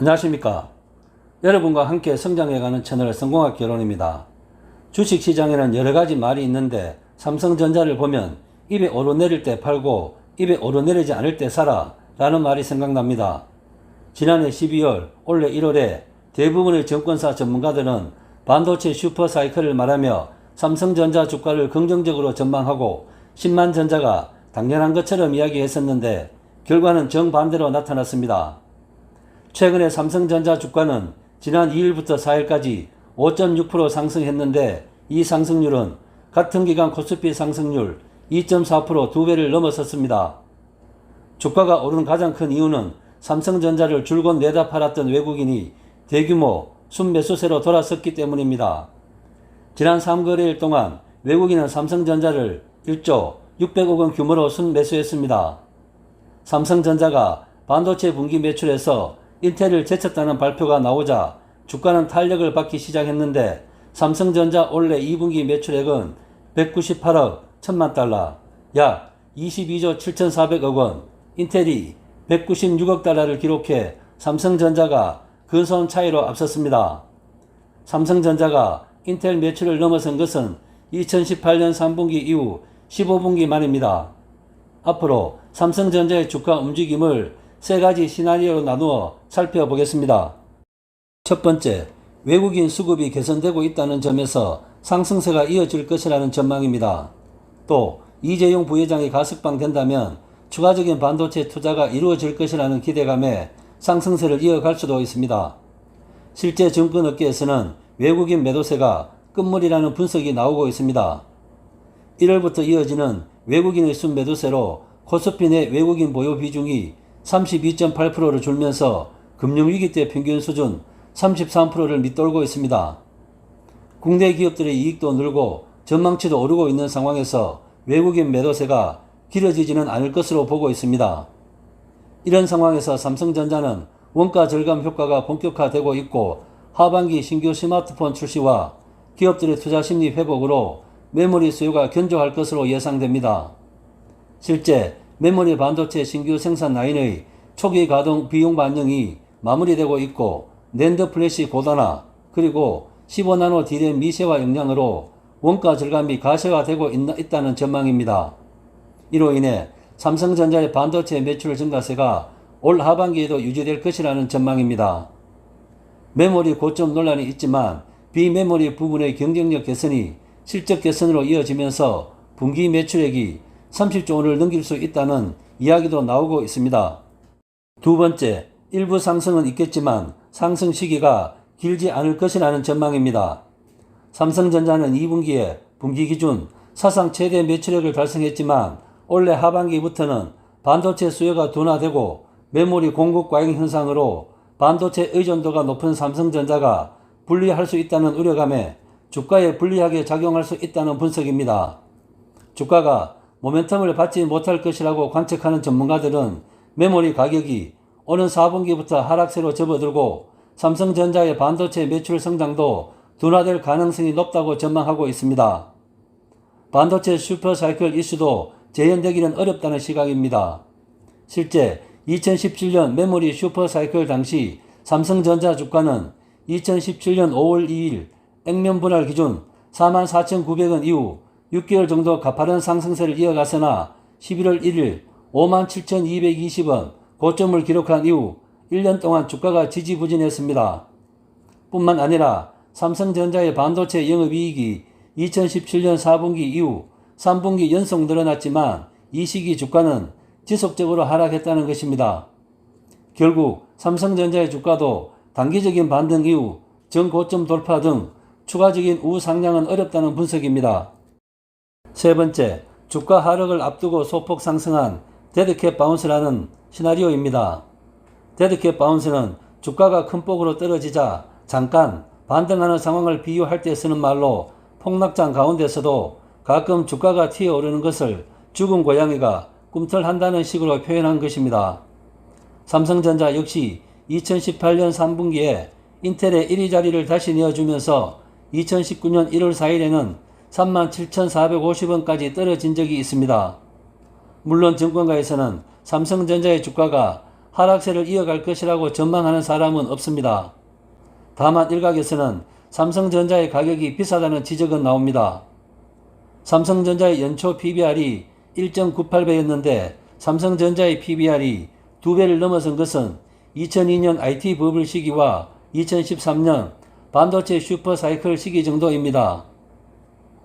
안녕하십니까. 여러분과 함께 성장해가는 채널 성공학 결혼입니다. 주식시장에는 여러 가지 말이 있는데 삼성전자를 보면 입에 오르내릴 때 팔고 입에 오르내리지 않을 때 사라 라는 말이 생각납니다. 지난해 12월, 올해 1월에 대부분의 증권사 전문가들은 반도체 슈퍼사이클을 말하며 삼성전자 주가를 긍정적으로 전망하고 10만 전자가 당연한 것처럼 이야기했었는데 결과는 정반대로 나타났습니다. 최근에 삼성전자 주가는 지난 2일부터 4일까지 5.6% 상승했는데 이 상승률은 같은 기간 코스피 상승률 2.4%두 배를 넘어섰습니다. 주가가 오른 가장 큰 이유는 삼성전자를 줄곧 내다 팔았던 외국인이 대규모 순매수세로 돌아섰기 때문입니다. 지난 3거래일 동안 외국인은 삼성전자를 1조 600억 원 규모로 순매수했습니다. 삼성전자가 반도체 분기 매출에서 인텔을 제쳤다는 발표가 나오자 주가는 탄력을 받기 시작했는데 삼성전자 올해 2분기 매출액은 198억 1천만 달러, 약 22조 7,400억 원, 인텔이 196억 달러를 기록해 삼성전자가 근소한 차이로 앞섰습니다. 삼성전자가 인텔 매출을 넘어선 것은 2018년 3분기 이후 15분기 만입니다. 앞으로 삼성전자의 주가 움직임을 세 가지 시나리오로 나누어 살펴보겠습니다. 첫 번째, 외국인 수급이 개선되고 있다는 점에서 상승세가 이어질 것이라는 전망입니다. 또 이재용 부회장이 가석방 된다면 추가적인 반도체 투자가 이루어질 것이라는 기대감에 상승세를 이어갈 수도 있습니다. 실제 증권업계에서는 외국인 매도세가 끝물이라는 분석이 나오고 있습니다. 1월부터 이어지는 외국인의 순매도세로 코스피 내 외국인 보유 비중이 32.8%를 줄면서 금융위기 때 평균 수준 33%를 밑돌고 있습니다. 국내 기업들의 이익도 늘고 전망치도 오르고 있는 상황에서 외국인 매도세가 길어지지는 않을 것으로 보고 있습니다. 이런 상황에서 삼성전자는 원가 절감 효과가 본격화되고 있고 하반기 신규 스마트폰 출시와 기업들의 투자 심리 회복으로 메모리 수요가 견조할 것으로 예상됩니다. 실제 메모리 반도체 신규 생산 라인의 초기 가동 비용 반영이 마무리되고 있고 낸드 플래시 고단화 그리고 15나노 디램 미세화 영향으로 원가 절감이 가셔화되고 있다는 전망입니다. 이로 인해 삼성전자의 반도체 매출 증가세가 올 하반기에도 유지될 것이라는 전망입니다. 메모리 고점 논란이 있지만 비메모리 부분의 경쟁력 개선이 실적 개선으로 이어지면서 분기 매출액이 30조 원을 넘길 수 있다는 이야기도 나오고 있습니다. 두 번째, 일부 상승은 있겠지만 상승 시기가 길지 않을 것이라는 전망입니다. 삼성전자는 2분기에 분기 기준 사상 최대 매출액을 달성했지만 올해 하반기부터는 반도체 수요가 둔화되고 메모리 공급 과잉 현상으로 반도체 의존도가 높은 삼성전자가 불리할 수 있다는 우려감에 주가에 불리하게 작용할 수 있다는 분석입니다. 주가가 모멘텀을 받지 못할 것이라고 관측하는 전문가들은 메모리 가격이 오는 4분기부터 하락세로 접어들고 삼성전자의 반도체 매출 성장도 둔화될 가능성이 높다고 전망하고 있습니다. 반도체 슈퍼사이클 이슈도 재현되기는 어렵다는 시각입니다. 실제 2017년 메모리 슈퍼사이클 당시 삼성전자 주가는 2017년 5월 2일 액면 분할 기준 44,900원 이후 6개월 정도 가파른 상승세를 이어갔으나 11월 1일 57,220원 고점을 기록한 이후 1년 동안 주가가 지지부진했습니다. 뿐만 아니라 삼성전자의 반도체 영업이익이 2017년 4분기 이후 3분기 연속 늘어났지만 이 시기 주가는 지속적으로 하락했다는 것입니다. 결국 삼성전자의 주가도 단기적인 반등 이후 전고점 돌파 등 추가적인 우상향은 어렵다는 분석입니다. 세 번째, 주가 하락을 앞두고 소폭 상승한 데드캣 바운스라는 시나리오입니다. 데드캣 바운스는 주가가 큰 폭으로 떨어지자 잠깐 반등하는 상황을 비유할 때 쓰는 말로 폭락장 가운데서도 가끔 주가가 튀어오르는 것을 죽은 고양이가 꿈틀한다는 식으로 표현한 것입니다. 삼성전자 역시 2018년 3분기에 인텔의 1위 자리를 다시 내어주면서 2019년 1월 4일에는 37,450원까지 떨어진 적이 있습니다. 물론 증권가에서는 삼성전자의 주가가 하락세를 이어갈 것이라고 전망하는 사람은 없습니다. 다만 일각에서는 삼성전자의 가격이 비싸다는 지적은 나옵니다. 삼성전자의 연초 PBR이 1.98배였는데 삼성전자의 PBR이 2배를 넘어선 것은 2002년 IT 버블 시기와 2013년 반도체 슈퍼 사이클 시기 정도입니다.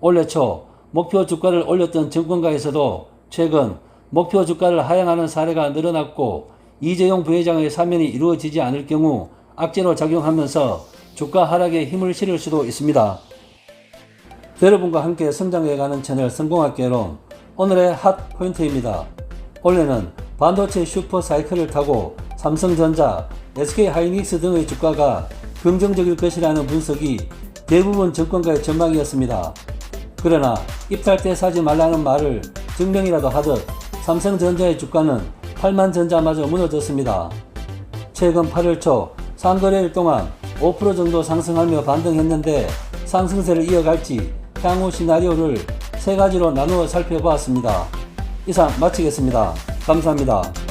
올해 초 목표 주가를 올렸던 증권가에서도 최근 목표 주가를 하향하는 사례가 늘어났고 이재용 부회장의 사면이 이루어지지 않을 경우 악재로 작용하면서 주가 하락에 힘을 실을 수도 있습니다. 여러분과 함께 성장해가는 채널 성공학개론 오늘의 핫 포인트입니다. 올해는 반도체 슈퍼 사이클을 타고 삼성전자, SK 하이닉스 등의 주가가 긍정적일 것이라는 분석이 대부분 증권가의 전망이었습니다. 그러나 입탈 때 사지 말라는 말을 증명이라도 하듯 삼성전자의 주가는 8만 전자마저 무너졌습니다. 최근 8일 초 상거래일 동안 5% 정도 상승하며 반등했는데 상승세를 이어갈지 향후 시나리오를 세 가지로 나누어 살펴보았습니다. 이상 마치겠습니다. 감사합니다.